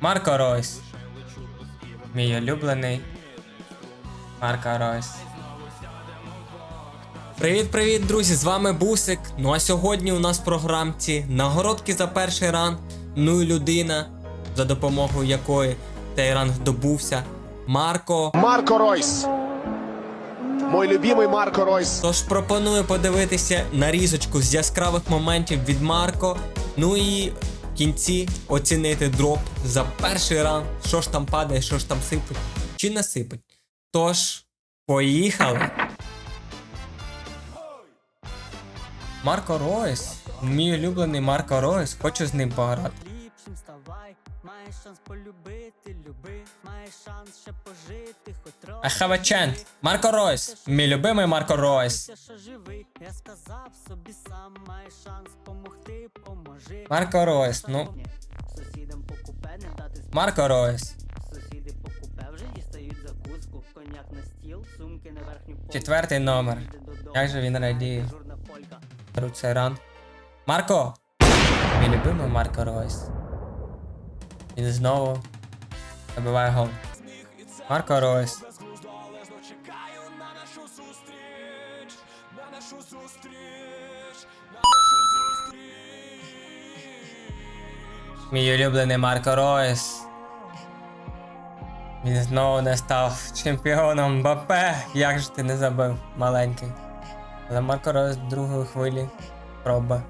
Марко Ройс. Мій улюблений. Марко Ройс. Привіт-привіт, друзі! З вами Бусик. Ну а сьогодні у нас в програмці нагородки за перший ран. Ну і людина, за допомогою якої цей ранг добувся. Марко. Марко Ройс. Мой любимый Марко Ройс. Тож пропоную подивитися нарізочку з яскравих моментів від Марко. Ну і кінці оцінити дроп за перший ран. Що ж там падає, що ж там сипить, чи не сипить. Тож, поїхали. Марко Ройс. Мій улюблений Марко Ройс. Хочу з ним пограти. Маєш шанс полюбити, люби, маєш шанс ще пожити, хоч трохи. I have a chance. Марко Ройс. Мій любимий Марко Ройс. Живий, я сказав собі сам, маєш шанс помогти, поможи. Марко Ройс, ну. Сусідам по купе не дати. Марко Ройс. Сусіди по купе вже дістають закуску, коньяк на стіл, сумки на верхню полку. Четвертий номер. Як же він радіє. Журна полька. Беру ран. Марко! Мій любимий Марко Ройс. Він знову забиває гол. Марко Ройс. Мій улюблений Марко Ройс. Він знову не став чемпіоном Бапе. Як же ти не забив, маленький. Але Марко Ройс другої хвилі проба.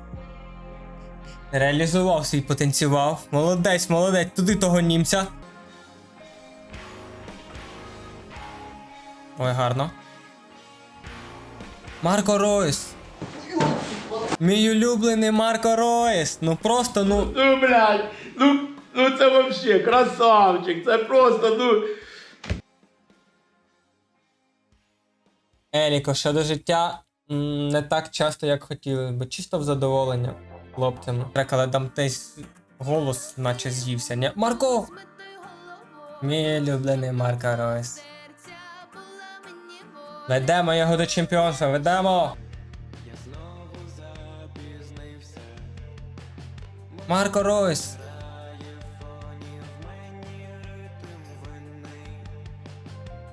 Реалізував свій потенціал. Молодець, молодець, туди того німця. Ой, гарно. Марко Ройс. Мій улюблений Марко Ройс. Ну просто, ну. Ну, блядь, ну, ну це вообще красавчик, це просто, ну. Еліко, щодо життя не так часто, як хотіли, бо чисто в задоволення хлопцями. Так, але там десь голос наче з'ївся. Ні? Марко! Мій улюблений Марко Ройс. Ведемо його до чемпіонства, ведемо! Марко Ройс!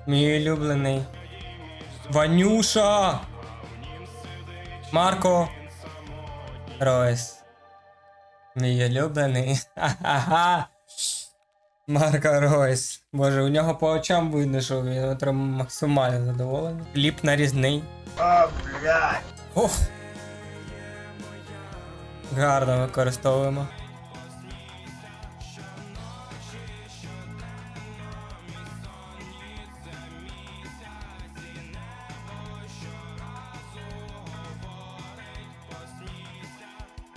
Мій улюблений. Ванюша! Марко Ройс. Мій улюблений. Ха-ха-ха. Марко Ройс. Боже, у нього по очам видно, що він отримав максимально задоволений. Кліп нарізний. О, блядь. Ох. Гарно використовуємо.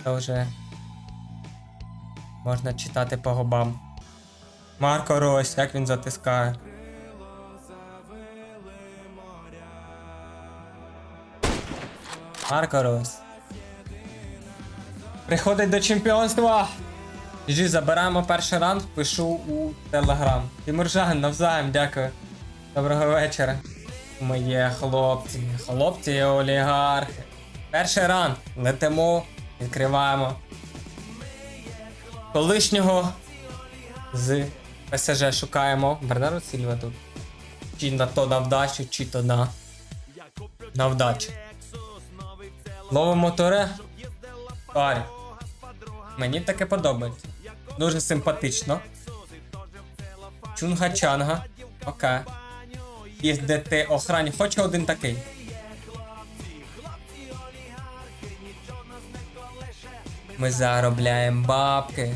Це вже можна читати по губам. Марко Рось, як він затискає. Марко Рось. Приходить до чемпіонства. Жі, забираємо перший раунд, пишу у телеграм. Тимуржан, навзаєм, дякую. Доброго вечора. Моє хлопці, хлопці і олігархи. Перший раунд. Летимо, відкриваємо. Колишнього з ПСЖ шукаємо. Бернарdo Сільва тут. Чи на то на вдачу, чи то на. На вдачу. Ловимо туре. Парі. Мені таке подобається. Дуже симпатично. Чунга-чанга. Окей. Їздити охрані. Хочу один такий. Ми заробляємо бабки.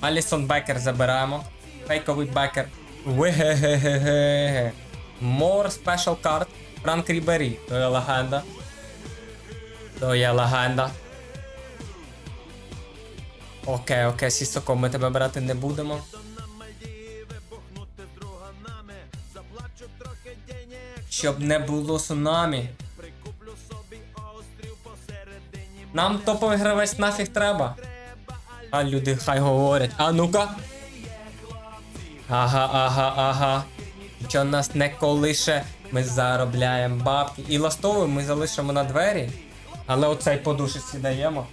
Алісон Бекер забираємо. Фейковий бекер. Вегегегеге. More special card. Франк Рібері. То є легенда. То є легенда. Окей, окей, Сісоко, ми тебе брати не будемо. Щоб не було цунамі. Нам топовий гравець нафіг треба. А люди хай говорять. А ну-ка. Ага, ага, ага. Що нас не колише, ми заробляємо бабки. І ластову ми залишимо на двері. Але оцей подушиці даємо.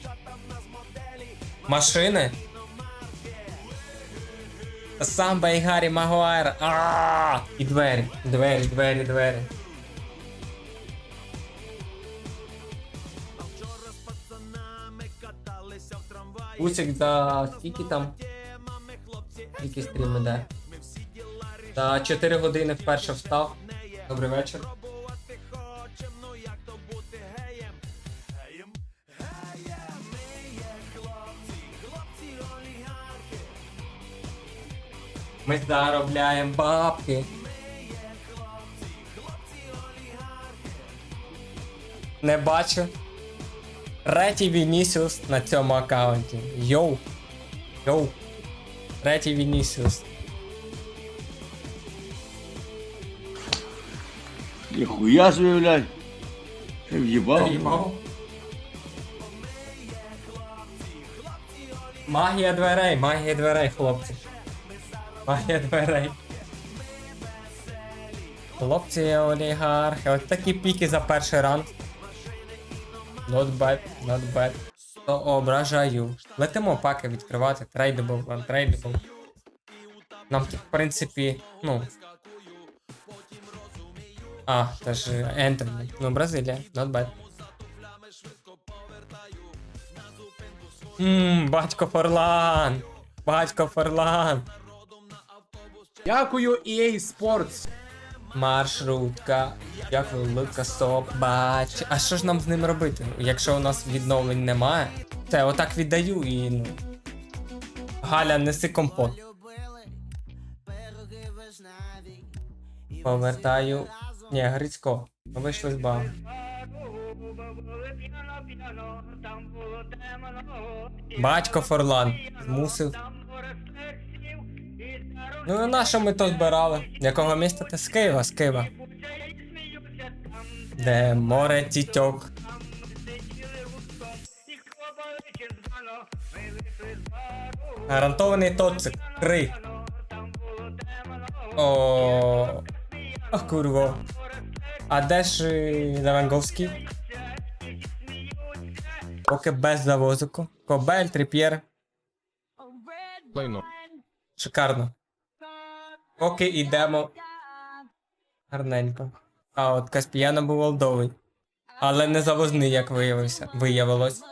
Машини. Самба і Гаррі Магуайр. А! І двері, двері, двері, двері. Усик за скільки там? Скільки стрім іде? За 4 години вперше встав. Добрий вечір. Ми заробляємо бабки. Не бачу. Третій Вінісіус на цьому аккаунті. Йоу. Йоу. Третій Вінісіус. Ніхуя собі, блядь. Ти в'їбав? Їбав. Магія дверей, магія дверей, хлопці. Магія дверей. Хлопці олігархи. От такі піки за перший раунд. Not bad, not bad. То ображаю. Летимо паки відкривати. Трейдабл, untradeable. Нам тут, в принципі, ну. А, це ж Enter. Ну, Бразилія, not bad. Ммм, батько Форлан. Батько Форлан. Дякую EA Sports. Маршрутка. Дякую, Лука Собач. А що ж нам з ним робити? Якщо у нас відновлень немає, це отак віддаю і ну. Галя, неси компот. Повертаю. Ні, Грицько. Ми вийшли з бару. Батько Форлан змусив. Ну і на що ми то збирали? Якого міста ти з Києва? З Києва. Де море тітьок. Гарантований тоцик. Три. О. Ах, курво. А де ж е, Леванговський? Поки без завозику. Кобель, Тріп'єр. Шикарно. Поки йдемо гарненько. А от Каспіяна був олдовий. Але не завозний, як виявився. Виявилось.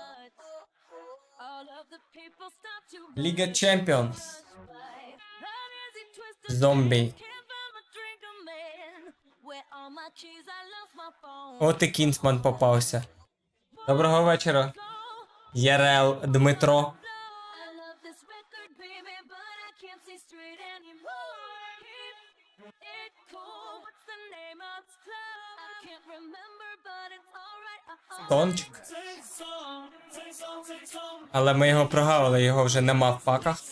Ліга Чемпіонс. Зомбі. От і Кінсман попався. Доброго вечора. Єрел Дмитро. Тончик. Але ми його прогавили, його вже нема в паках.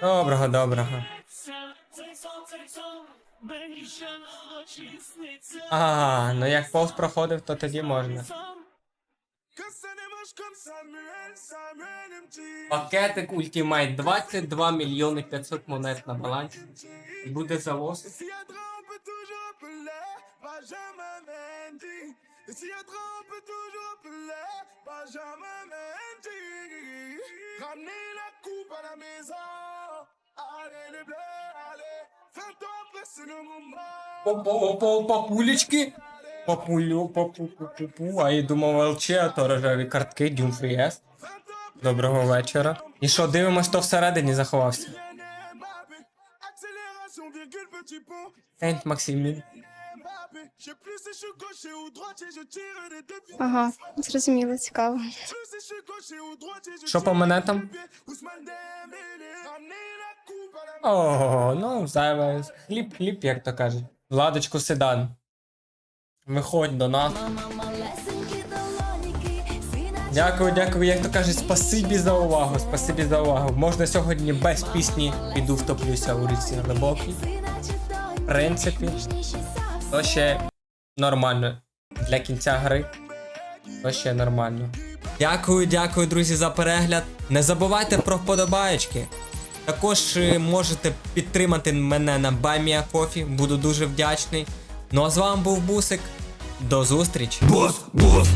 Доброго, доброго. А, ну як повз проходив, то тоді можна. Пакетик Ultimate 22 мільйони 500 монет на балансі. Буде завоз. Ramenez la coupe à la maison. Allez les bleus, allez. Fais-toi presser le. Опа, папулечки. Папулю, папу, пу, пу, А я думав ЛЧ, а то рожеві картки, Дюмфрі С. Доброго вечора. І що, дивимось, то всередині заховався. Suis gaucher ou droitier, je Що по мене там? Ousmane Dembélé. Ramenez la coupe à la О, ну, зайве. Хліб, хліб, як то кажуть. Владочку седан. Виходь до нас. Дякую, дякую, як то кажуть, спасибі за увагу, спасибі за увагу. Можна сьогодні без пісні піду втоплюся у річці глибокій. В принципі, то ще нормально. Для кінця гри. То ще нормально. Дякую, дякую, друзі, за перегляд. Не забувайте про вподобаєчки. Також е, можете підтримати мене на Баймія Кофі, буду дуже вдячний. Ну а з вами був Бусик. До зустрічі! Бос, бос.